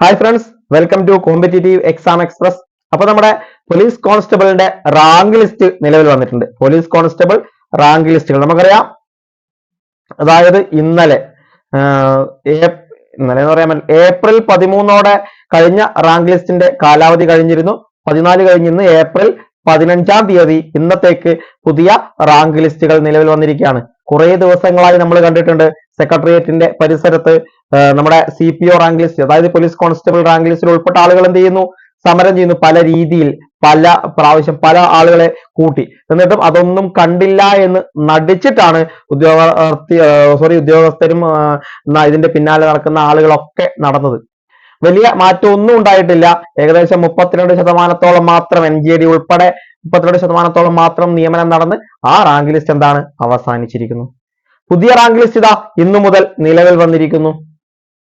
Hi friends welcome to competitive exam express അപ്പൊ നമ്മുടെ police കോൺസ്റ്റബിളിന്റെ rank list നിലവിൽ വന്നിട്ടുണ്ട്. പോലീസ് കോൺസ്റ്റബിൾ റാങ്ക് ലിസ്റ്റുകൾ നമുക്കറിയാം. അതായത് ഇന്നലെ ഇന്നലെ എന്ന് പറയാൻ ഏപ്രിൽ പതിമൂന്നോടെ കഴിഞ്ഞ റാങ്ക് ലിസ്റ്റിന്റെ കാലാവധി കഴിഞ്ഞിരുന്നു. പതിനാല് കഴിഞ്ഞ് ഇന്ന് ഏപ്രിൽ പതിനഞ്ചാം തീയതി ഇന്നത്തേക്ക് പുതിയ റാങ്ക് ലിസ്റ്റുകൾ നിലവിൽ വന്നിരിക്കുകയാണ്. കുറേ ദിവസങ്ങളായി നമ്മൾ കണ്ടിട്ടുണ്ട് സെക്രട്ടേറിയറ്റിന്റെ പരിസരത്ത് നമ്മുടെ C P O rank list അതായത് പോലീസ് കോൺസ്റ്റബിൾ റാങ്ക് ലിസ്റ്റിൽ ഉൾപ്പെട്ട ആളുകൾ എന്ത് ചെയ്യുന്നു? സമരം ചെയ്യുന്നു. പല രീതിയിൽ പല പ്രാവശ്യം പല ആളുകളെ കൂട്ടി. എന്നിട്ടും അതൊന്നും കണ്ടില്ല എന്ന് നടിച്ചിട്ടാണ് ഉദ്യോഗാർത്ഥി സോറി ഉദ്യോഗസ്ഥരും ഇതിന്റെ പിന്നാലെ നടക്കുന്ന ആളുകളൊക്കെ നടന്നത്. വലിയ മാറ്റം ഒന്നും ഉണ്ടായിട്ടില്ല. ഏകദേശം മുപ്പത്തിരണ്ട് ശതമാനത്തോളം മാത്രം എൻ ജി ഡി ഉൾപ്പെടെ മുപ്പത്തിരണ്ട് ശതമാനത്തോളം മാത്രം നിയമനം നടന്ന് ആ റാങ്ക് ലിസ്റ്റ് എന്താണ് അവസാനിച്ചിരിക്കുന്നു. പുതിയ റാങ്ക് ലിസ്റ്റ് ഇതാ ഇന്നു മുതൽ നിലവിൽ വന്നിരിക്കുന്നു.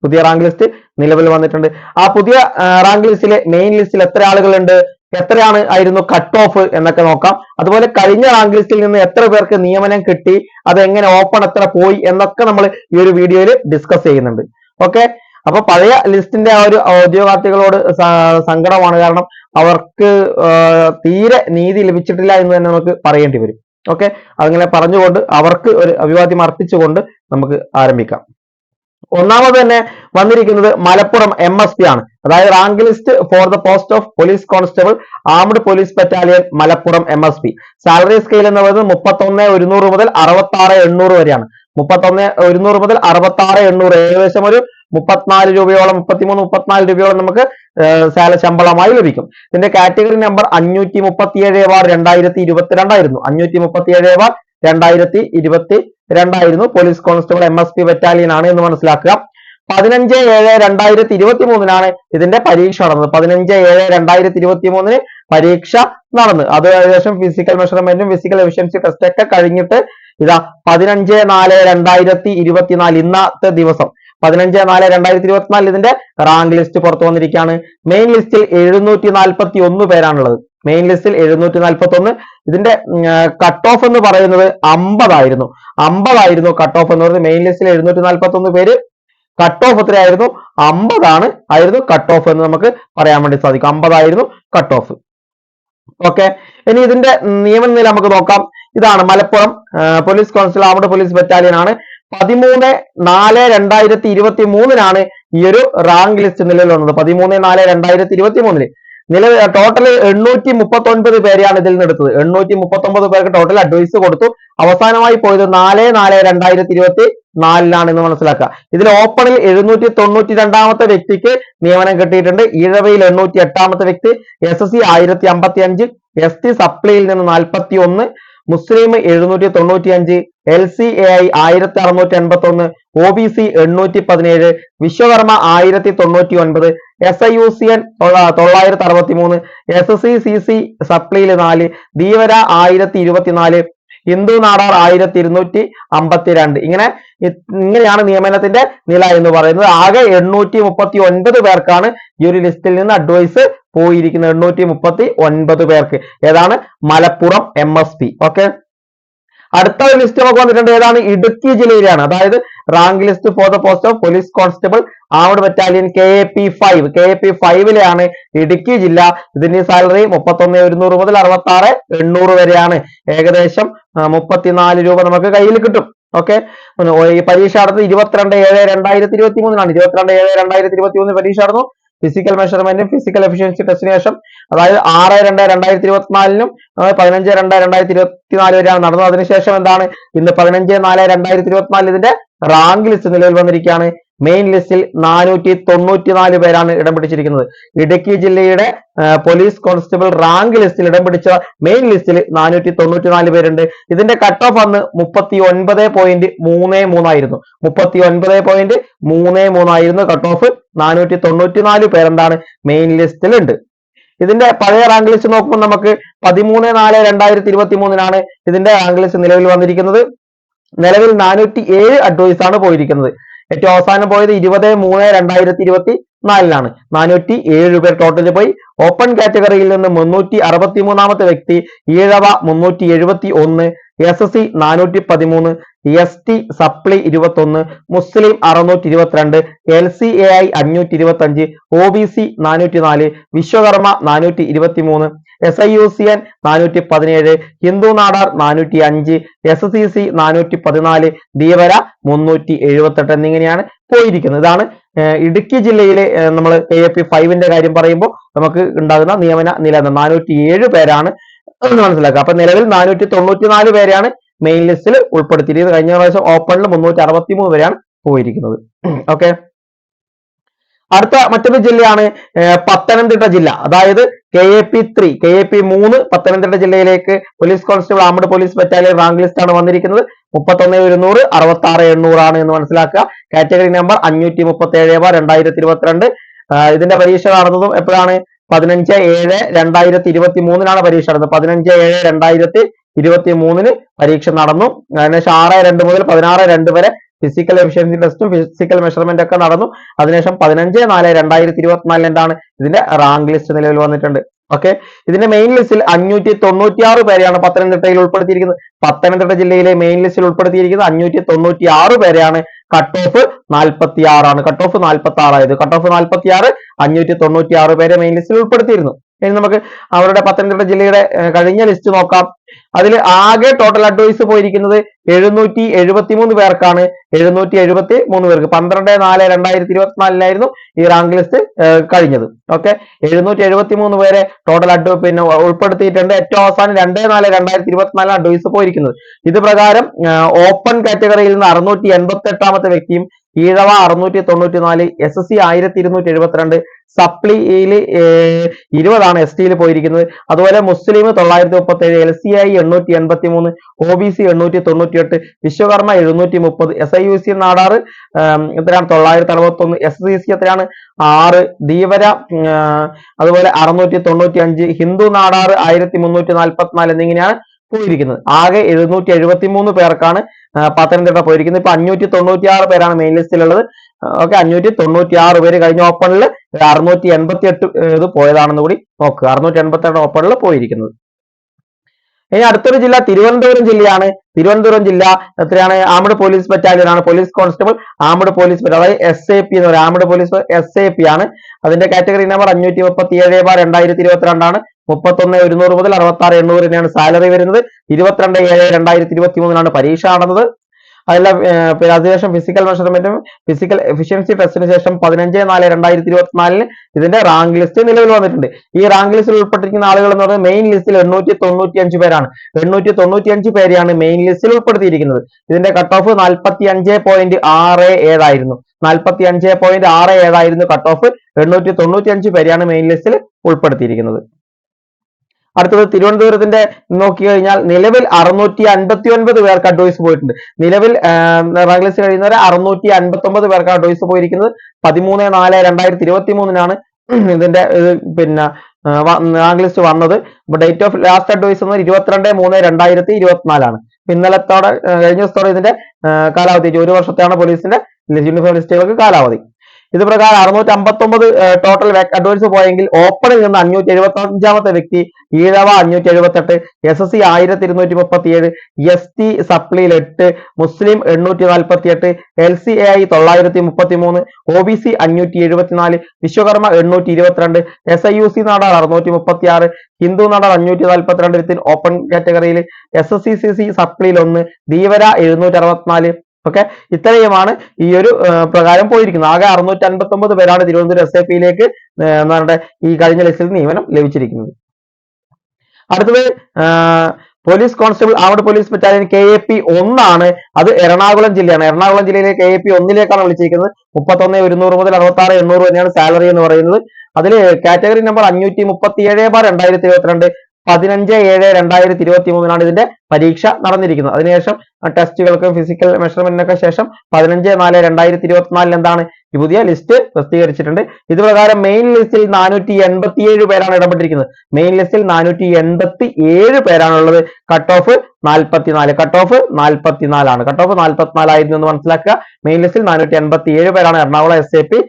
പുതിയ റാങ്ക് ലിസ്റ്റ് നിലവിൽ വന്നിട്ടുണ്ട്. ആ പുതിയ റാങ്ക് ലിസ്റ്റിലെ മെയിൻ ലിസ്റ്റിൽ എത്ര ആളുകളുണ്ട്? എത്രയാണ് ആയിരുന്നു കട്ട് ഓഫ് എന്നൊക്കെ നോക്കാം. അതുപോലെ കഴിഞ്ഞ റാങ്ക് ലിസ്റ്റിൽ നിന്ന് എത്ര പേർക്ക് നിയമനം കിട്ടി? അത് എങ്ങനെ ഓപ്പൺ എത്ര പോയി? എന്നൊക്കെ നമ്മൾ ഈ ഒരു വീഡിയോയിൽ ഡിസ്കസ് ചെയ്യുന്നുണ്ട്. ഓക്കെ അപ്പൊ പഴയ ലിസ്റ്റിന്റെ ആ ഒരു ഉദ്യോഗാർത്ഥികളോട് സങ്കടമാണ്. കാരണം അവർക്ക് തീരെ നീതി ലഭിച്ചിട്ടില്ല എന്ന് തന്നെ നമുക്ക് പറയേണ്ടി വരും. ഓക്കെ? അങ്ങനെ പറഞ്ഞുകൊണ്ട് അവർക്ക് ഒരു അഭിവാദ്യം അർപ്പിച്ചുകൊണ്ട് നമുക്ക് ആരംഭിക്കാം. ഒന്നാമത് തന്നെ വന്നിരിക്കുന്നത് മലപ്പുറം എം എസ് പി ആണ്. അതായത് rank list for the post of police constable armed police battalion Malappuram M S P salary scale എന്ന് പറയുന്നത് മുപ്പത്തൊന്ന് ഒരുന്നൂറ് മുതൽ അറുപത്തി ആറ് എണ്ണൂറ് വരെയാണ്. മുപ്പത്തൊന്ന് ഒരുന്നൂറ് മുതൽ അറുപത്തി ആറ് എണ്ണൂറ് ഏകദേശം ഒരു മുപ്പത്തിനാല് രൂപയോളം മുപ്പത്തിമൂന്ന് മുപ്പത്തിനാല് രൂപയോളം നമുക്ക് സാല ശമ്പളമായി ലഭിക്കും. ഇതിന്റെ കാറ്റഗറി നമ്പർ അഞ്ഞൂറ്റി മുപ്പത്തിയേഴ് ബാർ രണ്ടായിരത്തി ഇരുപത്തിരണ്ടായിരുന്നു അഞ്ഞൂറ്റി മുപ്പത്തിയേഴ് ബാർ രണ്ടായിരത്തി ഇരുപത്തി രണ്ടായിരുന്നു police constable M S P battalion ആണ് എന്ന് മനസ്സിലാക്കുക. പതിനഞ്ച് ഏഴ് രണ്ടായിരത്തി ഇരുപത്തി മൂന്നിനാണ് ഇതിന്റെ പരീക്ഷ നടന്നത്. പതിനഞ്ച് ഏഴ് രണ്ടായിരത്തി ഇരുപത്തി മൂന്നിന് പരീക്ഷ നടന്നു. അത് ഏകദേശം ഫിസിക്കൽ മെഷർമെന്റും ഫിസിക്കൽ എഫിഷ്യൻസി ടെസ്റ്റ് ഒക്കെ കഴിഞ്ഞിട്ട് ഇതാ പതിനഞ്ച് നാല് രണ്ടായിരത്തി ഇരുപത്തിനാല് ഇന്നത്തെ ദിവസം. പതിനഞ്ച് നാല് രണ്ടായിരത്തി ഇരുപത്തിനാലിൽ ഇതിന്റെ റാങ്ക് ലിസ്റ്റ് പുറത്തു വന്നിരിക്കുകയാണ്. മെയിൻ ലിസ്റ്റിൽ എഴുന്നൂറ്റി നാൽപ്പത്തി ഒന്ന് പേരാണുള്ളത്. മെയിൻ ലിസ്റ്റിൽ എഴുന്നൂറ്റി നാൽപ്പത്തി ഒന്ന് ഇതിന്റെ കട്ട് ഓഫ് എന്ന് പറയുന്നത് അമ്പതായിരുന്നു. അമ്പതായിരുന്നു കട്ട് ഓഫ് എന്ന് പറയുന്നത്. മെയിൻ ലിസ്റ്റിൽ എഴുന്നൂറ്റി നാൽപ്പത്തി ഒന്ന് പേര് കട്ട് ഓഫ് എത്രയായിരുന്നു? അമ്പതാണ് ആയിരുന്നു കട്ട് ഓഫ് എന്ന് നമുക്ക് പറയാൻ വേണ്ടി സാധിക്കും. അമ്പതായിരുന്നു കട്ട് ഓഫ് ഓക്കെ. ഇനി ഇതിന്റെ നിയമനില നമുക്ക് നോക്കാം. ഇതാണ് Malappuram police constable armed police battalion ആണ്. പതിമൂന്ന് നാല് രണ്ടായിരത്തി ഇരുപത്തി മൂന്നിനാണ് ഈ ഒരു റാങ്ക് ലിസ്റ്റ് നിലവിൽ വന്നത്. പതിമൂന്ന് നാല് രണ്ടായിരത്തി ഇരുപത്തി മൂന്നിൽ നിലവിൽ ടോട്ടൽ എണ്ണൂറ്റി മുപ്പത്തി ഒൻപത് പേരെയാണ് ഇതിൽ നിന്ന് എടുത്തത്. എണ്ണൂറ്റി മുപ്പത്തി ഒമ്പത് പേർക്ക് ടോട്ടൽ അഡ്വൈസ് കൊടുത്തു. അവസാനമായി പോയത് നാല് നാല് രണ്ടായിരത്തി ഇരുപത്തി നാലിലാണ് എന്ന് മനസ്സിലാക്കുക. ഇതിൽ ഓപ്പണിൽ എഴുന്നൂറ്റി തൊണ്ണൂറ്റി രണ്ടാമത്തെ വ്യക്തിക്ക് നിയമനം കിട്ടിയിട്ടുണ്ട്. ഈഴവയിൽ എണ്ണൂറ്റി എട്ടാമത്തെ വ്യക്തി എസ് എസ് സി ആയിരത്തി അമ്പത്തി അഞ്ച് എസ് ടി സപ്ലിയിൽ നിന്ന് നാൽപ്പത്തി ഒന്ന് മുസ്ലിം എഴുന്നൂറ്റി തൊണ്ണൂറ്റി അഞ്ച് എൽ സി എ ഐ ആയിരത്തി അറുന്നൂറ്റി എൺപത്തി ഒന്ന് ഒ ബി സി എണ്ണൂറ്റി പതിനേഴ് വിശ്വകർമ്മ ആയിരത്തി തൊണ്ണൂറ്റി ഒൻപത് S I U C N തൊള്ളായിരത്തി അറുപത്തി മൂന്ന് എസ് സി സി സി സപ്ലിയിൽ നാല് ധീവര ആയിരത്തി ഇരുപത്തിനാല് ഹിന്ദു നാടാർ ആയിരത്തി ഇരുന്നൂറ്റി അമ്പത്തിരണ്ട് ഇങ്ങനെ ഇങ്ങനെയാണ് നിയമനത്തിന്റെ നില എന്ന് പറയുന്നത്. ആകെ എണ്ണൂറ്റി മുപ്പത്തി ഒൻപത് പേർക്കാണ് ഈ ഒരു ലിസ്റ്റിൽ നിന്ന് അഡ്വൈസ് പോയിരിക്കുന്നത് എണ്ണൂറ്റി മുപ്പത്തി ഒൻപത് പേർക്ക്. ഏതാണ്? Malappuram M S P okay അടുത്ത ഒരു ലിസ്റ്റ് നമുക്ക് വന്നിട്ടുണ്ട്. ഏതാണ്? ഇടുക്കി ജില്ലയിലാണ്. അതായത് rank list for the post of police constable ആവഡ് battalion K A P five K A P ഫൈവിലെയാണ് Idukki ജില്ല. ഇതിന്റെ സാലറി മുപ്പത്തൊന്ന് ഒരുന്നൂറ് മുതൽ അറുപത്തി ആറ് എണ്ണൂറ് വരെയാണ്. ഏകദേശം മുപ്പത്തിനാല് രൂപ നമുക്ക് കയ്യിൽ കിട്ടും. ഓക്കെ പരീക്ഷ നടന്നത് ഇരുപത്തിരണ്ട് ഏഴ് രണ്ടായിരത്തി ഇരുപത്തി മൂന്നിനാണ് ഇരുപത്തിരണ്ട് ഏഴ് രണ്ടായിരത്തി ഇരുപത്തി മൂന്നിൽ പരീക്ഷ നടന്നു. ഫിസിക്കൽ മെഷർമെന്റും ഫിസിക്കൽ എഫിഷ്യൻസി ടെസ്റ്റിന് ശേഷം അതായത് ആറ് രണ്ട് രണ്ടായിരത്തി ഇരുപത്തിനാലിനും പതിനഞ്ച് രണ്ട് രണ്ടായിരത്തി ഇരുപത്തിനാല് വരെയാണ് നടന്നത്. അതിനുശേഷം എന്താണ്? ഇന്ന് പതിനഞ്ച് നാല് രണ്ടായിരത്തി ഇരുപത്തിനാല് ഇതിന്റെ റാങ്ക് ലിസ്റ്റ് നിലവിൽ വന്നിരിക്കുകയാണ്. മെയിൻ ലിസ്റ്റിൽ നാനൂറ്റി തൊണ്ണൂറ്റി നാല് പേരാണ് ഇടം പിടിച്ചിരിക്കുന്നത് ഇടുക്കി ജില്ലയുടെ പോലീസ് കോൺസ്റ്റബിൾ റാങ്ക് ലിസ്റ്റിൽ ഇടം പിടിച്ച മെയിൻ ലിസ്റ്റിൽ നാനൂറ്റി തൊണ്ണൂറ്റി നാല് പേരുണ്ട്. ഇതിന്റെ കട്ട് ഓഫ് അന്ന് മുപ്പത്തി ഒൻപത് പോയിന്റ് മൂന്ന് മൂന്നായിരുന്നു. മുപ്പത്തി ഒൻപത് പോയിന്റ് മൂന്ന് മൂന്നായിരുന്നു കട്ട് ഓഫ് നാനൂറ്റി തൊണ്ണൂറ്റി നാല് പേരെന്താണ് മെയിൻ ലിസ്റ്റിലുണ്ട് ഇതിന്റെ പഴയ റാങ്ക് ലിസ്റ്റ് നോക്കുമ്പോൾ നമുക്ക് പതിമൂന്ന് നാല് രണ്ടായിരത്തി ഇരുപത്തി മൂന്നിനാണ് ഇതിന്റെ റാങ്ക് ലിസ്റ്റ് നിലവിൽ വന്നിരിക്കുന്നത്. നിലവിൽ നാനൂറ്റി ഏഴ് അഡ്വൈസ് ആണ് പോയിരിക്കുന്നത്. ഏറ്റവും അവസാനം പോയത് ഇരുപത് മൂന്ന് രണ്ടായിരത്തി ഇരുപത്തി നാലിലാണ് നാനൂറ്റി ഏഴ് പേർ ടോട്ടൽ പോയി. ഓപ്പൺ കാറ്റഗറിയിൽ നിന്ന് മുന്നൂറ്റി അറുപത്തി മൂന്നാമത്തെ വ്യക്തി ഈഴവ മുന്നൂറ്റി എഴുപത്തി ഒന്ന് എസ് എസ് സി നാനൂറ്റി പതിമൂന്ന് എസ് ടി സപ്ലി ഇരുപത്തൊന്ന് മുസ്ലിം അറുന്നൂറ്റി ഇരുപത്തിരണ്ട് എൽ സി എ ഐ അഞ്ഞൂറ്റി ഇരുപത്തി അഞ്ച് ഒ ബി സി നാനൂറ്റി നാല് വിശ്വകർമ്മ നാനൂറ്റി ഇരുപത്തി മൂന്ന് S I U C N നാനൂറ്റി പതിനേഴ് ഹിന്ദു നാടാർ നാനൂറ്റി അഞ്ച് എസ് സി സി നാനൂറ്റി പതിനാല് ധീവര മുന്നൂറ്റി എഴുപത്തെട്ട് എന്നിങ്ങനെയാണ് പോയിരിക്കുന്നത്. ഇതാണ് ഇടുക്കി ജില്ലയിലെ നമ്മൾ എ പി ഫൈവിന്റെ കാര്യം പറയുമ്പോൾ നമുക്ക് ഉണ്ടാകുന്ന നിയമന നില നാനൂറ്റി ഏഴ് പേരാണ് എന്ന് മനസ്സിലാക്കുക. അപ്പൊ നിലവിൽ നാനൂറ്റി തൊണ്ണൂറ്റി നാല് പേരെയാണ് മെയിൻ ലിസ്റ്റിൽ ഉൾപ്പെടുത്തിയിരിക്കുന്നത്. കഴിഞ്ഞ പ്രാവശ്യം ഓപ്പണിൽ മുന്നൂറ്റി അറുപത്തി മൂന്ന് പേരാണ് പോയിരിക്കുന്നത്. ഓക്കെ? അടുത്ത മറ്റൊരു ജില്ലയാണ് പത്തനംതിട്ട ജില്ല. അതായത് K A P three K A P മൂന്ന് പത്തനംതിട്ട ജില്ലയിലേക്ക് police constable armed police battalion rank list ആണ് വന്നിരിക്കുന്നത്. മുപ്പത്തൊന്ന് ഒരുന്നൂറ് അറുപത്തി ആറ് എണ്ണൂറാണ് എന്ന് മനസ്സിലാക്കുക. കാറ്റഗറി നമ്പർ അഞ്ഞൂറ്റി മുപ്പത്തി ഏഴ് ബാർ രണ്ടായിരത്തി ഇരുപത്തിരണ്ട് ഇതിന്റെ പരീക്ഷ നടന്നതും എപ്പോഴാണ്? പതിനഞ്ച് ഏഴ് രണ്ടായിരത്തി ഇരുപത്തി മൂന്നിനാണ് പരീക്ഷ നടന്നത്. പതിനഞ്ച് ഏഴ് രണ്ടായിരത്തി ഇരുപത്തി മൂന്നിന് പരീക്ഷ നടന്നു. അതിനുശേഷം ആറ് രണ്ട് മുതൽ പതിനാറ് രണ്ട് വരെ ഫിസിക്കൽ എഫിഷ്യൻസി ടെസ്റ്റും ഫിസിക്കൽ മെഷർമെന്റ് ഒക്കെ നടന്നു. അതിനുശേഷം പതിനഞ്ച് നാല് രണ്ടായിരത്തി ഇരുപത്തിനാലിൽ എന്താണ് ഇതിന്റെ റാങ്ക് ലിസ്റ്റ് നിലവിൽ വന്നിട്ടുണ്ട്. ഓക്കെ ഇതിന്റെ മെയിൻ ലിസ്റ്റിൽ അഞ്ഞൂറ്റി തൊണ്ണൂറ്റി ആറ് പേരെയാണ് പത്തനംതിട്ടയിൽ ഉൾപ്പെടുത്തിയിരിക്കുന്നത്. പത്തനംതിട്ട ജില്ലയിലെ മെയിൻ ലിസ്റ്റിൽ ഉൾപ്പെടുത്തിയിരിക്കുന്നത് അഞ്ഞൂറ്റി തൊണ്ണൂറ്റി ആറ് പേരെയാണ്. കട്ട് ഓഫ് നാൽപ്പത്തി ആറാണ് കട്ട് ഓഫ് നാൽപ്പത്തി ആറായത് കട്ട് ഓഫ് നാൽപ്പത്തി ആറ് അഞ്ഞൂറ്റി തൊണ്ണൂറ്റി ആറ് പേരെ മെയിൻ ലിസ്റ്റിൽ ഉൾപ്പെടുത്തിയിരുന്നു. ഇനി നമുക്ക് അവരുടെ പത്തനംതിട്ട ജില്ലയുടെ കഴിഞ്ഞ ലിസ്റ്റ് നോക്കാം. അതിൽ ആകെ ടോട്ടൽ അഡ്വൈസ് പോയിരിക്കുന്നത് എഴുന്നൂറ്റി എഴുപത്തി മൂന്ന് പേർക്കാണ്. എഴുന്നൂറ്റി എഴുപത്തി മൂന്ന് പേർക്ക്. പന്ത്രണ്ട് നാല് രണ്ടായിരത്തി ഇരുപത്തിനാലിലായിരുന്നു ഈ റാങ്ക് ലിസ്റ്റ് കഴിഞ്ഞത്. ഓക്കെ എഴുന്നൂറ്റി എഴുപത്തി മൂന്ന് പേരെ ടോട്ടൽ അഡ്വ പിന്നെ ഉൾപ്പെടുത്തിയിട്ടുണ്ട്. ഏറ്റവും അവസാനം രണ്ട് നാല് രണ്ടായിരത്തി ഇരുപത്തിനാലിന് അഡ്വൈസ് പോയിരിക്കുന്നത്. ഇത് പ്രകാരം ഓപ്പൺ കാറ്റഗറിയിൽ നിന്ന് അറുന്നൂറ്റി എൺപത്തി എട്ടാമത്തെ വ്യക്തിയും ഈഴവ അറുന്നൂറ്റി തൊണ്ണൂറ്റി നാല് എസ് എസ് സി ആയിരത്തി ഇരുന്നൂറ്റി എഴുപത്തിരണ്ട് സപ്ലിയിൽ ഇരുപതാണ് എസ് ടിയിൽ പോയിരിക്കുന്നത്. അതുപോലെ മുസ്ലിം തൊള്ളായിരത്തി മുപ്പത്തി ഏഴ് എൽ സി ഐ എണ്ണൂറ്റി എൺപത്തി മൂന്ന് ഒ ബി സി എണ്ണൂറ്റി തൊണ്ണൂറ്റി എട്ട് വിശ്വകർമ്മ എഴുന്നൂറ്റി മുപ്പത് S I U C Nadar എത്രയാണ്? തൊള്ളായിരത്തി അറുപത്തി ഒന്ന് എസ് സി സി എത്രയാണ്? ആറ് ധീവര അതുപോലെ അറുന്നൂറ്റി തൊണ്ണൂറ്റി അഞ്ച് ഹിന്ദു നാടാറ് ആയിരത്തി മുന്നൂറ്റി നാൽപ്പത്തിനാല് എന്നിങ്ങനെയാണ് പോയിരിക്കുന്നത്. ആകെ എഴുന്നൂറ്റി എഴുപത്തി മൂന്ന് പേർക്കാണ് പത്തനംതിട്ട പോയിരിക്കുന്നത്. ഇപ്പൊ അഞ്ഞൂറ്റി തൊണ്ണൂറ്റി ആറ് പേരാണ് മെയിൻ ലിസ്റ്റിലുള്ളത് ഓക്കെ അഞ്ഞൂറ്റി തൊണ്ണൂറ്റി ആറ് പേര് കഴിഞ്ഞ ഓപ്പണിൽ അറുന്നൂറ്റി എൺപത്തി എട്ട് ഇത് പോയതാണെന്ന് കൂടി നോക്കുക അറുന്നൂറ്റി എൺപത്തി എട്ട് ഓപ്പണിൽ പോയിരിക്കുന്നത്. ഇനി അടുത്തൊരു ജില്ല തിരുവനന്തപുരം ജില്ലയാണ്. തിരുവനന്തപുരം ജില്ല എത്രയാണ്? ആംഡ് പോലീസ് ബറ്റാലിയൻ ആണ് പോലീസ് കോൺസ്റ്റബിൾ ആംഡ് പോലീസ് അതായത് എസ് എ പി എന്ന് പറയുന്നത് armed police S A P ആണ്. അതിന്റെ കാറ്റഗറി നമ്പർ അഞ്ഞൂറ്റി മുപ്പത്തി ഏഴ് ബാർ രണ്ടായിരത്തി ഇരുപത്തിരണ്ടാണ് മുപ്പത്തൊന്ന് ഒരുന്നൂറ് മുതൽ അറുപത്തി ആറ് എണ്ണൂറ് വരെയാണ് സാലറി വരുന്നത്. ഇരുപത്തിരണ്ട് ഏഴ് രണ്ടായിരത്തി ഇരുപത്തി മൂന്നിനാണ് പരീക്ഷ നടന്നത്. അതെല്ലാം പിന്നെ അതിനുശേഷം ഫിസിക്കൽ മെഷർമെന്റും ഫിസിക്കൽ എഫിഷ്യൻസി ടെസ്റ്റിന് ശേഷം പതിനഞ്ച് നാല് രണ്ടായിരത്തി ഇരുപത്തിനാലിന് ഇതിന്റെ റാങ്ക് ലിസ്റ്റ് നിലവിൽ വന്നിട്ടുണ്ട്. ഈ റാങ്ക് ലിസ്റ്റിൽ ഉൾപ്പെട്ടിരിക്കുന്ന ആളുകൾ എന്ന് പറയുന്നത് മെയിൻ ലിസ്റ്റിൽ എണ്ണൂറ്റി തൊണ്ണൂറ്റി അഞ്ച് പേരാണ്. എണ്ണൂറ്റി തൊണ്ണൂറ്റി അഞ്ച് പേരെയാണ് മെയിൻ ലിസ്റ്റിൽ ഉൾപ്പെടുത്തിയിരിക്കുന്നത്. ഇതിന്റെ കട്ട് ഓഫ് നാൽപ്പത്തി അഞ്ച് പോയിന്റ് ആറ് ഏഴായിരുന്നു. നാൽപ്പത്തി അഞ്ച് പോയിന്റ് ആറ് ഏഴായിരുന്നു കട്ട് ഓഫ് എണ്ണൂറ്റി തൊണ്ണൂറ്റി അഞ്ച് പേരെയാണ് മെയിൻ ലിസ്റ്റിൽ ഉൾപ്പെടുത്തിയിരിക്കുന്നത്. അടുത്തത് തിരുവനന്തപുരത്തിന്റെ നോക്കി കഴിഞ്ഞാൽ നിലവിൽ അറുന്നൂറ്റി അൻപത്തി ഒൻപത് പേർക്ക് അഡ്വൈസ് പോയിട്ടുണ്ട്. നിലവിൽ റാങ്ക് ലിസ്റ്റ് കഴിയുന്നവരെ അറുന്നൂറ്റി അൻപത്തി ഒമ്പത് പേർക്ക് അഡ്വൈസ് പോയിരിക്കുന്നത് പതിമൂന്ന് നാല് രണ്ടായിരത്തി ഇരുപത്തി മൂന്നിനാണ് ഇതിന്റെ പിന്നെ റാങ്ക് ലിസ്റ്റ് വന്നത്. ഡേറ്റ് ഓഫ് ലാസ്റ്റ് അഡ്വൈസ് എന്ന് ഇരുപത്തിരണ്ട് മൂന്ന് രണ്ടായിരത്തി ഇരുപത്തിനാലാണ് ഇന്നലത്തോടെ കഴിഞ്ഞ ദിവസത്തോടെ ഇതിന്റെ കാലാവധി ഒരു വർഷത്തെയാണ് പോലീസിന്റെ യൂണിഫോം ലിസ്റ്റുകൾക്ക് കാലാവധി. ഇത് പ്രകാരം അറുന്നൂറ്റി അമ്പത്തൊമ്പത് ടോട്ടൽ അഡ്വാൻസ് പോയെങ്കിൽ ഓപ്പണിൽ നിന്ന് അഞ്ഞൂറ്റി എഴുപത്തി അഞ്ചാമത്തെ വ്യക്തി ഈഴവ അഞ്ഞൂറ്റി എഴുപത്തെട്ട് എസ് എസ് സി ആയിരത്തി ഇരുന്നൂറ്റി മുപ്പത്തി ഏഴ് എസ് ടി സപ്ലിയിൽ എട്ട് മുസ്ലിം എണ്ണൂറ്റി നാൽപ്പത്തി എട്ട് എൽ സി എ ഐ തൊള്ളായിരത്തി മുപ്പത്തി മൂന്ന് ഒ ബി സി അഞ്ഞൂറ്റി എഴുപത്തിനാല് വിശ്വകർമ്മ എണ്ണൂറ്റി ഇരുപത്തിരണ്ട് S I U C Nadar അറുന്നൂറ്റി മുപ്പത്തി ആറ് ഹിന്ദു നാടാർ അഞ്ഞൂറ്റി നാൽപ്പത്തിരണ്ട് വിത്തിൻ ഓപ്പൺ കാറ്റഗറിയിൽ S S C C C സപ്ലിയിൽ ഒന്ന് ധീവര എഴുന്നൂറ്റി അറുപത്തിനാല് ഓക്കെ ഇത്രയുമാണ് ഈ ഒരു പ്രകാരം പോയിരിക്കുന്നത്. ആകെ അറുന്നൂറ്റി അൻപത്തി ഒമ്പത് പേരാണ് തിരുവനന്തപുരം എസ് എ പിയിലേക്ക് എന്താണ് ഈ കഴിഞ്ഞ ലിസ്റ്റിൽ നിയമനം ലഭിച്ചിരിക്കുന്നത്. അടുത്തത് police constable ആവട് police battalion K A P ഒന്നാണ്. അത് എറണാകുളം ജില്ലയാണ്. എറണാകുളം ജില്ലയിലെ കെ എ പി ഒന്നിലേക്കാണ് വിളിച്ചിരിക്കുന്നത്. മുപ്പത്തൊന്ന് ഒരുന്നൂറ് മുതൽ അറുപത്തി ആറ് എണ്ണൂറ് തന്നെയാണ് സാലറി എന്ന് പറയുന്നത്. അതിൽ കാറ്റഗറി നമ്പർ അഞ്ഞൂറ്റി മുപ്പത്തി ഏഴ് ബാർ രണ്ടായിരത്തി ഇരുപത്തിരണ്ട്. പതിനഞ്ച് ഏഴ് രണ്ടായിരത്തി ഇരുപത്തി മൂന്നിനാണ് ഇതിന്റെ പരീക്ഷ നടന്നിരിക്കുന്നത്. അതിനുശേഷം ടെസ്റ്റുകൾക്കും ഫിസിക്കൽ മെഷർമെന്റിനൊക്കെ ശേഷം പതിനഞ്ച് നാല് രണ്ടായിരത്തി ഇരുപത്തിനാലിൽ എന്താണ് ഈ പുതിയ ലിസ്റ്റ് പ്രസിദ്ധീകരിച്ചിട്ടുണ്ട്. ഇത് പ്രകാരം മെയിൻ ലിസ്റ്റിൽ നാനൂറ്റി എൺപത്തി ഏഴ് പേരാണ് ഇടപെട്ടിരിക്കുന്നത്. മെയിൻ ലിസ്റ്റിൽ നാനൂറ്റി എൺപത്തി ഏഴ് പേരാണുള്ളത്. കട്ട് ഓഫ് നാൽപ്പത്തിനാല് കട്ട് ഓഫ് നാൽപ്പത്തിനാലാണ് കട്ട് ഓഫ് നാൽപ്പത്തിനാലായിരുന്നു എന്ന് മനസ്സിലാക്കുക. മെയിൻ ലിസ്റ്റിൽ നാനൂറ്റി എൺപത്തി ഏഴ് പേരാണ് Ernakulam S A P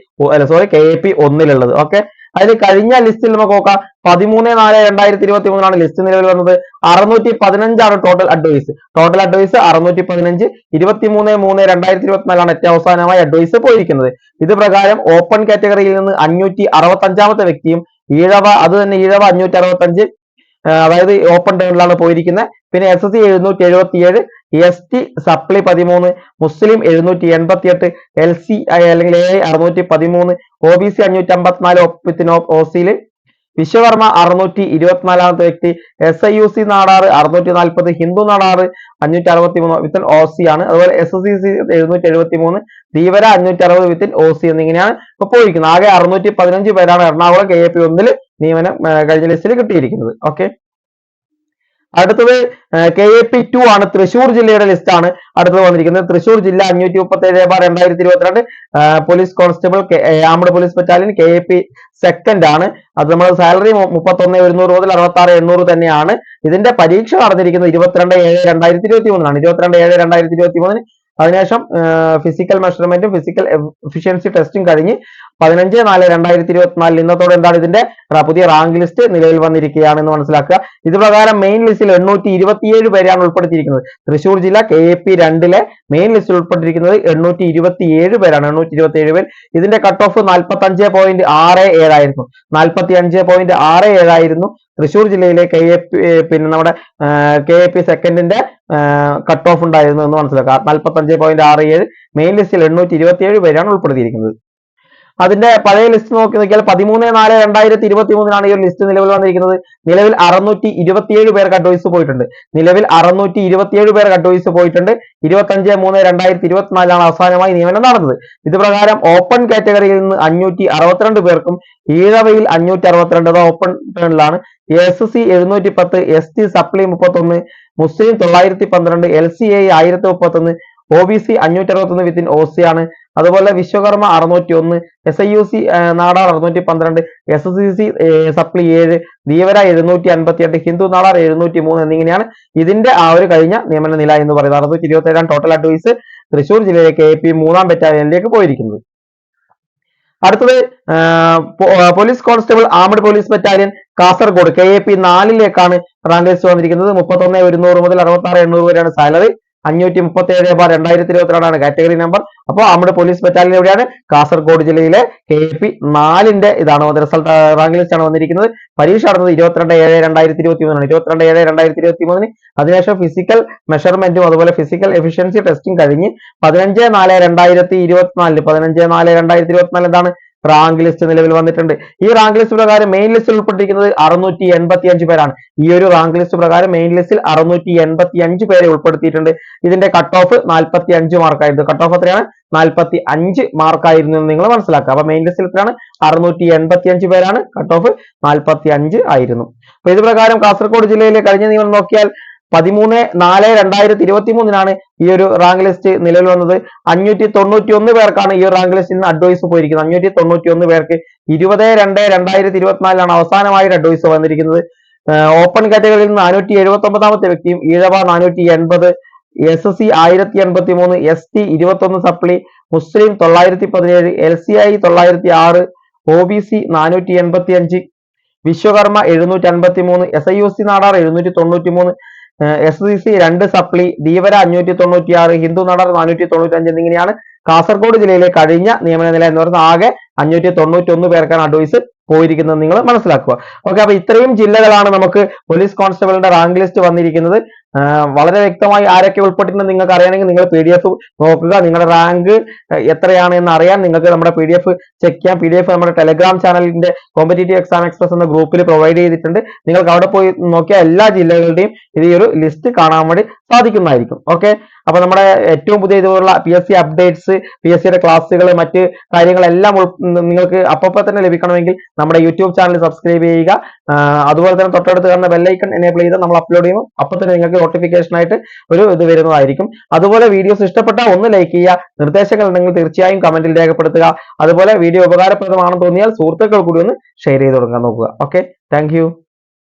sorry K A P ഒന്നിലുള്ളത്. Okay അതിൽ കഴിഞ്ഞ ലിസ്റ്റിൽ നമുക്ക് നോക്കാം. പതിമൂന്ന് നാല് രണ്ടായിരത്തി ഇരുപത്തി മൂന്നിലാണ് ലിസ്റ്റ് നിലവിൽ വന്നത്. അറുന്നൂറ്റി പതിനഞ്ചാണ് ടോട്ടൽ അഡ്വൈസ് ടോട്ടൽ അഡ്വൈസ് അറുന്നൂറ്റി പതിനഞ്ച് ഇരുപത്തി മൂന്ന് മൂന്ന് രണ്ടായിരത്തി ഇരുപത്തിനാലാണ് ഏറ്റവും അവസാനമായി അഡ്വൈസ് പോയിരിക്കുന്നത്. ഇത് പ്രകാരം ഓപ്പൺ കാറ്റഗറിയിൽ നിന്ന് അഞ്ഞൂറ്റി അറുപത്തി അഞ്ചാമത്തെ വ്യക്തിയും ഈഴവ അത് തന്നെ ഈഴവ അഞ്ഞൂറ്റി അറുപത്തി അഞ്ച് അതായത് ഓപ്പൺ ടേണിലാണ് പോയിരിക്കുന്നത്. പിന്നെ എസ് എസ് സി എഴുന്നൂറ്റി എഴുപത്തി ഏഴ് എസ് ടി സപ്ലി പതിമൂന്ന് മുസ്ലിം എഴുന്നൂറ്റി എൺപത്തി എട്ട് എൽ സി അല്ലെങ്കിൽ എ അറുന്നൂറ്റി പതിമൂന്ന് ഒ ബി സി അഞ്ഞൂറ്റി അമ്പത്തിനാല് വിത്തിൻ ഒ സിയിൽ വിശ്വകർമ്മ അറുന്നൂറ്റി ഇരുപത്തിനാലാമത്തെ വ്യക്തി S I U C Nadar അറുന്നൂറ്റി നാൽപ്പത് ഹിന്ദു നാടാറ് അഞ്ഞൂറ്റി അറുപത്തി മൂന്ന് വിത്തിൻ ഒ സി ആണ്. അതുപോലെ എസ് എസ് സി സി എഴുന്നൂറ്റി എഴുപത്തി മൂന്ന് ധീവര അഞ്ഞൂറ്റി അറുപത് വിത്തിൻ ഒ സി എന്നിങ്ങനെയാണ് ഇപ്പൊ പോയിരിക്കുന്നത് ആകെ അറുന്നൂറ്റി പതിനഞ്ച് പേരാണ് എറണാകുളം കെ എ പി ഒന്നിൽ നിയമനം കഴിഞ്ഞ ലിസ്റ്റിൽ കിട്ടിയിരിക്കുന്നത്. ഓക്കെ അടുത്തത് കെ എ പി ടു ആണ്. തൃശൂർ ജില്ലയുടെ ലിസ്റ്റ് ആണ് അടുത്തത് വന്നിരിക്കുന്നത്. തൃശൂർ ജില്ല അഞ്ഞൂറ്റി മുപ്പത്തി ഏഴ് ബാർ രണ്ടായിരത്തി ഇരുപത്തിരണ്ട് police constable armed police battalion K A P second ആണ്. അത് നമ്മൾ സാലറി മുപ്പത്തി ഒന്ന് ഒരുന്നൂറ് മുതൽ അറുപത്തി ആറ് എണ്ണൂറ് തന്നെയാണ്. ഇതിന്റെ പരീക്ഷ നടന്നിരിക്കുന്നത് ഇരുപത്തിരണ്ട് ഏഴ് രണ്ടായിരത്തി ഇരുപത്തി മൂന്നിലാണ് ഇരുപത്തിരണ്ട് ഏഴ് രണ്ടായിരത്തി ഇരുപത്തി മൂന്നിന് അതിനുശേഷം ഫിസിക്കൽ മെഷർമെന്റും ഫിസിക്കൽ എഫിഷ്യൻസി ടെസ്റ്റും കഴിഞ്ഞ് പതിനഞ്ച് നാല് രണ്ടായിരത്തി ഇരുപത്തിനാലിൽ ഇന്നത്തോടെ എന്താണ് ഇതിന്റെ പുതിയ റാങ്ക് ലിസ്റ്റ് നിലവിൽ വന്നിരിക്കുകയാണെന്ന് മനസ്സിലാക്കുക. ഇത് പ്രകാരം മെയിൻ ലിസ്റ്റിൽ എണ്ണൂറ്റി ഇരുപത്തിയേഴ് പേരാണ് ഉൾപ്പെടുത്തിയിരിക്കുന്നത്. തൃശൂർ ജില്ല കെ എ പി രണ്ടിലെ മെയിൻ ലിസ്റ്റിൽ ഉൾപ്പെട്ടിരിക്കുന്നത് എണ്ണൂറ്റി ഇരുപത്തിയേഴ് പേരാണ്. എണ്ണൂറ്റി ഇരുപത്തിയേഴ് പേർ. ഇതിന്റെ കട്ട് ഓഫ് നാൽപ്പത്തി അഞ്ച് പോയിന്റ് ആറ് ഏഴായിരുന്നു നാൽപ്പത്തി അഞ്ച് പോയിന്റ് ആറ് ഏഴായിരുന്നു തൃശൂർ ജില്ലയിലെ കെ എ പി പിന്നെ നമ്മുടെ കെ എ പി സെക്കൻഡിന്റെ കട്ട് ഓഫ് ഉണ്ടായിരുന്നു എന്ന് മനസ്സിലാക്കുക. നാൽപ്പത്തി അഞ്ച് പോയിന്റ് ആറ് ഏഴ്. മെയിൻ ലിസ്റ്റിൽ എണ്ണൂറ്റി ഇരുപത്തിയേഴ് പേരാണ് ഉൾപ്പെടുത്തിയിരിക്കുന്നത്. അതിന്റെ പഴയ ലിസ്റ്റ് നോക്കി നോക്കിയാൽ പതിമൂന്ന് നാല് രണ്ടായിരത്തി ഇരുപത്തി മൂന്നിനാണ് ഈ ഒരു ലിസ്റ്റ് നിലവിൽ വന്നിരിക്കുന്നത്. നിലവിൽ അറുന്നൂറ്റി ഇരുപത്തിയേഴ് പേർക്ക് അഡ്വൈസ് പോയിട്ടുണ്ട്. നിലവിൽ അറുന്നൂറ്റി ഇരുപത്തിയേഴ് പേർക്ക് അഡ്വൈസ് പോയിട്ടുണ്ട്. ഇരുപത്തഞ്ച് മൂന്ന് രണ്ടായിരത്തി ഇരുപത്തിനാലിലാണ് അവസാനമായി നിയമനം നടന്നത്. ഇത് പ്രകാരം ഓപ്പൺ കാറ്റഗറിയിൽ നിന്ന് അഞ്ഞൂറ്റി അറുപത്തിരണ്ട് പേർക്കും ഈഴവയിൽ അഞ്ഞൂറ്റി അറുപത്തിരണ്ട് ഓപ്പൺ ടേണിലാണ് എസ് സി എഴുന്നൂറ്റി പത്ത് എസ് ടി സപ്ലി മുപ്പത്തൊന്ന് മുസ്ലിം തൊള്ളായിരത്തി പന്ത്രണ്ട് എൽ സി ഐ ആയിരത്തി മുപ്പത്തൊന്ന് ഒ ബി സി അഞ്ഞൂറ്റി അറുപത്തൊന്ന് വിത്തിൻ ഒ സി ആണ്. അതുപോലെ വിശ്വകർമ്മ അറുന്നൂറ്റി ഒന്ന് S I U C Nadar അറുന്നൂറ്റി പന്ത്രണ്ട് എസ് എസ് സി സി സപ്ലി ഏഴ് ധീവര എഴുന്നൂറ്റി അൻപത്തി എട്ട് ഹിന്ദു നാടാർ എഴുന്നൂറ്റി മൂന്ന് എന്നിങ്ങനെയാണ് ഇതിന്റെ ആ ഒരു കഴിഞ്ഞ നിയമന നില എന്ന് പറയുന്നത്. അറുന്നൂറ്റി ഇരുപത്തി ഏഴാം ടോട്ടൽ അഡ്വൈസ് തൃശൂർ ജില്ലയിലെ എ പി മൂന്നാം ബറ്റാലിയനിലേക്ക് പോയിരിക്കുന്നത് അടുത്തത് police constable armed police battalion Kasaragod K A P നാലിലേക്കാണ് rank list വന്നിരിക്കുന്നത്. മുപ്പത്തൊന്ന് ഒരുന്നൂറ് മുതൽ അറുപത്തി ആറ് എണ്ണൂറ് വരെയാണ് സാലറി അഞ്ഞൂറ്റി മുപ്പത്തി ഏഴ് ബാർ രണ്ടായിരത്തി ഇരുപത്തിരണ്ടാണ് കാറ്റഗറി നമ്പർ. അപ്പോൾ നമ്മുടെ പോലീസ് ബറ്റാലിയൻ എവിടെയാണ്? കാസർഗോഡ് ജില്ലയിലെ കെ പി നാലിന്റെ ഇതാണ് റിസൾട്ട് റാങ്ക് ലിസ്റ്റ് ആണ് വന്നിരിക്കുന്നത്. പരീക്ഷ നടന്നത് ഇരുപത്തിരണ്ട് ഏഴ് രണ്ടായിരത്തി ഇരുപത്തി മൂന്നാണ് ഇരുപത്തിരണ്ട് ഏഴ് രണ്ടായിരത്തി ഇരുപത്തി മൂന്നിന് അതിനുശേഷം ഫിസിക്കൽ മെഷർമെന്റും അതുപോലെ ഫിസിക്കൽ എഫിഷ്യൻസി ടെസ്റ്റും കഴിഞ്ഞ് പതിനഞ്ച് നാല് രണ്ടായിരത്തി ഇരുപത്തിനാലിന് പതിനഞ്ച് നാല് രണ്ടായിരത്തി ഇരുപത്തിനാല് എന്താണ്? റാങ്ക് ലിസ്റ്റ് നിലവിൽ വന്നിട്ടുണ്ട്. ഈ റാങ്ക് ലിസ്റ്റ് പ്രകാരം മെയിൻ ലിസ്റ്റിൽ ഉൾപ്പെട്ടിരിക്കുന്നത് അറുന്നൂറ്റി എൺപത്തി അഞ്ച് പേരാണ്. ഈ ഒരു റാങ്ക് ലിസ്റ്റ് പ്രകാരം മെയിൻ ലിസ്റ്റിൽ അറുന്നൂറ്റി എൺപത്തി അഞ്ച് പേരെ ഉൾപ്പെടുത്തിയിട്ടുണ്ട്. ഇതിന്റെ കട്ട് ഓഫ് നാൽപ്പത്തി അഞ്ച് മാർക്കായിരുന്നു കട്ട് ഓഫ് എത്രയാണ്? നാൽപ്പത്തി അഞ്ച് മാർക്കായിരുന്നു എന്ന് നിങ്ങൾ മനസ്സിലാക്കുക. അപ്പൊ മെയിൻ ലിസ്റ്റിൽ എത്രയാണ്? അറുന്നൂറ്റി എൺപത്തി അഞ്ച് പേരാണ്. കട്ട് ഓഫ് നാൽപ്പത്തി അഞ്ച് ആയിരുന്നു. അപ്പൊ ഇത് പ്രകാരം കാസർഗോഡ് ജില്ലയിലെ കഴിഞ്ഞ നിങ്ങൾ നോക്കിയാൽ പതിമൂന്ന് നാല് രണ്ടായിരത്തി ഇരുപത്തി മൂന്നിനാണ് ഈ ഒരു റാങ്ക് ലിസ്റ്റ് നിലവിൽ വന്നത്. അഞ്ഞൂറ്റി തൊണ്ണൂറ്റി ഒന്ന് പേർക്കാണ് ഈ ഒരു റാങ്ക് ലിസ്റ്റിൽ നിന്ന് അഡ്വൈസ് പോയിരിക്കുന്നത്. അഞ്ഞൂറ്റി തൊണ്ണൂറ്റി ഒന്ന് പേർക്ക് ഇരുപത് രണ്ട് രണ്ടായിരത്തി ഇരുപത്തിനാലിലാണ് അവസാനമായിട്ട് അഡ്വൈസ് വന്നിരിക്കുന്നത്. ഓപ്പൺ കാറ്റഗറിയിൽ നാനൂറ്റി എഴുപത്തി ഒമ്പതാമത്തെ വ്യക്തിയും ഈഴവ നാനൂറ്റി എൺപത് എസ് എസ് സി ആയിരത്തി എൺപത്തി മൂന്ന് എസ് ടി ഇരുപത്തൊന്ന് സപ്ലി മുസ്ലിം തൊള്ളായിരത്തി പതിനേഴ് എൽ സി ഐ തൊള്ളായിരത്തി ആറ് ഒ ബി സി നാനൂറ്റി എൺപത്തി അഞ്ച് വിശ്വകർമ്മ എഴുന്നൂറ്റി അൻപത്തി മൂന്ന് S I U C Nadar എഴുന്നൂറ്റി തൊണ്ണൂറ്റി മൂന്ന് എസ് സി സി രണ്ട് സപ്ലി ധീവര അഞ്ഞൂറ്റി തൊണ്ണൂറ്റി ആറ് ഹിന്ദു നടർ നാനൂറ്റി തൊണ്ണൂറ്റി അഞ്ച് എന്നിങ്ങനെയാണ് കാസർഗോഡ് ജില്ലയിലെ കഴിഞ്ഞ നിയമന നില എന്ന് പറയുന്നത്. ആകെ അഞ്ഞൂറ്റി തൊണ്ണൂറ്റി ഒന്ന് പേർക്കാണ് അഡ്വൈസ് പോയിരിക്കുന്നത് നിങ്ങൾ മനസ്സിലാക്കുക. ഓക്കെ അപ്പൊ ഇത്രയും ജില്ലകളാണ് നമുക്ക് പോലീസ് കോൺസ്റ്റബിളിന്റെ റാങ്ക് ലിസ്റ്റ് വന്നിരിക്കുന്നത്. വളരെ വ്യക്തമായി ആരൊക്കെ ഉൾപ്പെട്ടിട്ടുണ്ട് നിങ്ങൾക്ക് അറിയണമെങ്കിൽ നിങ്ങൾ പി ഡി എഫ് നോക്കുക. നിങ്ങളുടെ റാങ്ക് എത്രയാണ് എന്ന് അറിയാൻ നിങ്ങൾക്ക് നമ്മുടെ പി ഡി എഫ് ചെക്ക് ചെയ്യാം. പി ഡി എഫ് നമ്മുടെ ടെലഗ്രാം ചാനലിന്റെ കോമ്പറ്റേറ്റീവ് എക്സാം എക്സ്പ്രസ് എന്ന ഗ്രൂപ്പിൽ പ്രൊവൈഡ് ചെയ്തിട്ടുണ്ട്. നിങ്ങൾക്ക് അവിടെ പോയി നോക്കിയാൽ എല്ലാ ജില്ലകളുടെയും ഇത് ഈ ഒരു ലിസ്റ്റ് കാണാൻ വേണ്ടി സാധിക്കുന്നതായിരിക്കും. ഓക്കെ അപ്പൊ നമ്മുടെ ഏറ്റവും പുതിയ ഇതുപോലുള്ള P S C updates P S സിയുടെ ക്ലാസ്സുകൾ മറ്റ് കാര്യങ്ങളെല്ലാം നിങ്ങൾക്ക് അപ്പപ്പോൾ തന്നെ ലഭിക്കണമെങ്കിൽ നമ്മുടെ യൂട്യൂബ് ചാനൽ സബ്സ്ക്രൈബ് ചെയ്യുക. അതുപോലെ തന്നെ തൊട്ടടുത്ത് കാണുന്ന ബെല്ലൈക്കൺ എനേബിൾ ചെയ്ത് നമ്മൾ അപ്ലോഡ് ചെയ്യുമ്പോൾ അപ്പോൾ തന്നെ നിങ്ങൾക്ക് നോട്ടിഫിക്കേഷൻ ആയിട്ട് ഒരു ഇത് വരുന്നതായിരിക്കും. അതുപോലെ വീഡിയോസ് ഇഷ്ടപ്പെട്ടാൽ ഒന്ന് ലൈക്ക് ചെയ്യുക. നിർദ്ദേശങ്ങൾ ഉണ്ടെങ്കിൽ തീർച്ചയായും കമന്റിൽ രേഖപ്പെടുത്തുക. അതുപോലെ വീഡിയോ ഉപകാരപ്രദമാണെന്ന് തോന്നിയാൽ സുഹൃത്തുക്കൾ കൂടി ഒന്ന് ഷെയർ ചെയ്ത് കൊടുക്കാൻ നോക്കുക. Okay thank